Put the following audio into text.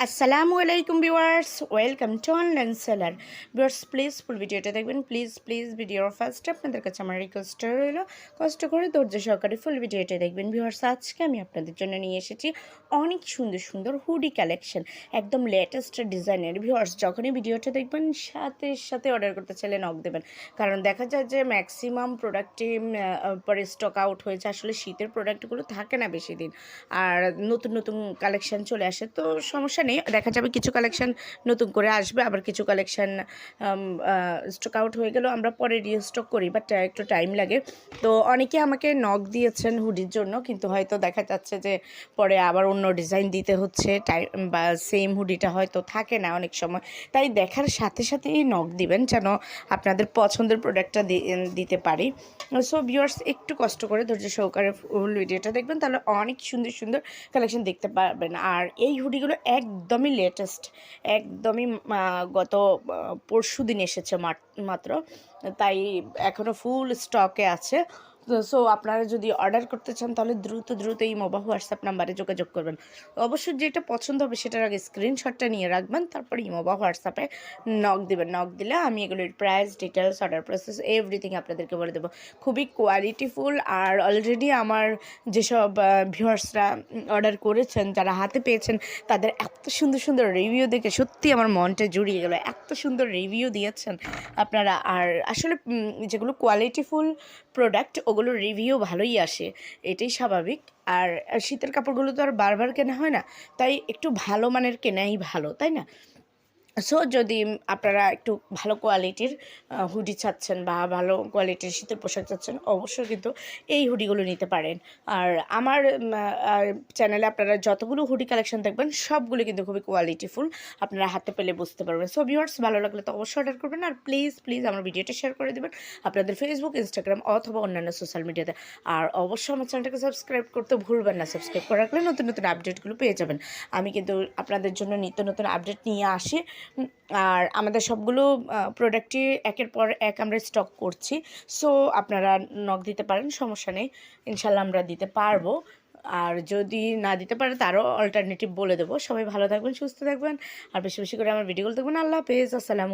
আসসালামু আলাইকুম viewers, welcome to online seller. Viewers please full ভিডিওটা দেখবেন। প্লিজ প্লিজ ভিডিওর ফার্স্ট আপনাদের কাছে আমার রিকোয়েস্ট রইল। কষ্ট করে ধৈর্য সহকারে ফুল ভিডিওটা দেখবেন। ভিউয়ার্স, আজকে আমি আপনাদের জন্য নিয়ে এসেছি অনেক সুন্দর সুন্দর হুডি কালেকশন একদম লেটেস্ট ডিজাইনের ভিউয়ার্স, যখনই ভিডিওটা দেখবেন, সাথে সাথে অর্ডার করতে চাইলে নক দেবেন। কারণ দেখা যায় যে ম্যাক্সিমাম প্রোডাক্টই পরে স্টক আউট হয়েছে। আসলে শীতের প্রোডাক্টগুলো থাকে না বেশি দিন। আর নতুন নতুন কালেকশন চলে আসে। তো সমস্যা নেই দেখা যাবে কিছু কালেকশন নতুন করে আসবে, আবার কিছু কালেকশন স্টক আউট হয়ে গেলেও আমরা পরে রিস্টক করি বাট একটু টাইম লাগে। তো অনেকে আমাকে নক দিয়েছেন হুডির জন্য, কিন্তু হয়তো দেখা যাচ্ছে যে পরে আবার অন্য ডিজাইন দিতে হচ্ছে টাইম বা সেম হুডিটা হয়তো থাকে না অনেক সময়। তাই দেখার সাথে সাথেই নক দিবেন, যেন আপনাদের পছন্দের প্রোডাক্টটা দিতে পারি। সো ভিউয়ার্স একটু কষ্ট করে ধৈর্য সহকারে ফুল ভিডিওটা দেখবেন, তাহলে অনেক সুন্দর সুন্দর কালেকশন দেখতে পারবেন। আর এই হুডিগুলো একদমই লেটেস্ট একদমই গত পরশু দিন এসেছে মাত- মাত্র। তাই এখনও ফুল স্টকে আছে। সো আপনারা যদি অর্ডার করতে চান, তাহলে দ্রুত দ্রুত এই মোবা হোয়াটসঅ্যাপ নাম্বারে যোগাযোগ করবেন। অবশ্যই যেটা পছন্দ হবে, সেটার আগে স্ক্রিনশটটা নিয়ে রাখবেন, তারপর ইমো বা হোয়াটসঅ্যাপে নক দিবেন। নক দিলে আমি এগুলোর price details order process everything আপনাদেরকে বলে দেবো। খুবই কোয়ালিটিফুল আর অলরেডি আমার যেসব ভিউয়ার্সরা অর্ডার করেছেন, যারা হাতে পেয়েছেন, তাদের এত সুন্দর সুন্দর রিভিউ দেখে সত্যি আমার মনটা জুড়িয়ে গেল। এত সুন্দর রিভিউ দিয়েছেন আপনারা। আর আসলে যেগুলো কোয়ালিটিফুল প্রোডাক্ট ওগুলোর রিভিউ ভালোই আসে, এটাই স্বাভাবিক। আর শীতের কাপড়গুলো তো আর বারবার কেনা হয় না, তাই একটু ভালো মানের কেনাই ভালো, তাই না? সো যদি আপনারা একটু ভালো কোয়ালিটির হুডি চাচ্ছেন বা ভালো কোয়ালিটির শীতের পোশাক চাচ্ছেন, অবশ্যই কিন্তু এই হুডিগুলো নিতে পারেন। আর আমার চ্যানেলে আপনারা যতগুলো হুডি কালেকশন দেখবেন, সবগুলো কিন্তু খুবই কোয়ালিটিফুল আপনারা হাতে পেলে বুঝতে পারবেন। সো ভিউয়ার্স ভালো লাগলে তো অবশ্যই অর্ডার করবেন আর প্লিজ প্লিজ আমার ভিডিওটা শেয়ার করে দেবেন আপনাদের ফেসবুক ইনস্টাগ্রাম অথবা অন্যান্য সোশ্যাল মিডিয়াতে আর অবশ্যই আমার চ্যানেলটাকে সাবস্ক্রাইব করতে ভুলবেন না। সাবস্ক্রাইব করে রাখলে নতুন নতুন আপডেটগুলো পেয়ে যাবেন। আমি কিন্তু আপনাদের জন্য নিত্য নতুন আপডেট নিয়ে আসি। আর আমাদের সবগুলো প্রোডাক্টই একের পর এক আমরা স্টক করছি। সো আপনারা নখ দিতে পারেন, সমস্যা নেই। ইনশাল্লাহ আমরা দিতে পারব। আর যদি না দিতে পারে, তারও অল্টারনেটিভ বলে দেবো। সবাই ভালো থাকবেন, সুস্থ থাকবেন। আর বেশি বেশি করে আমার ভিডিওগুলো দেখবেন। আল্লাহ হাফেজ। আসসালামু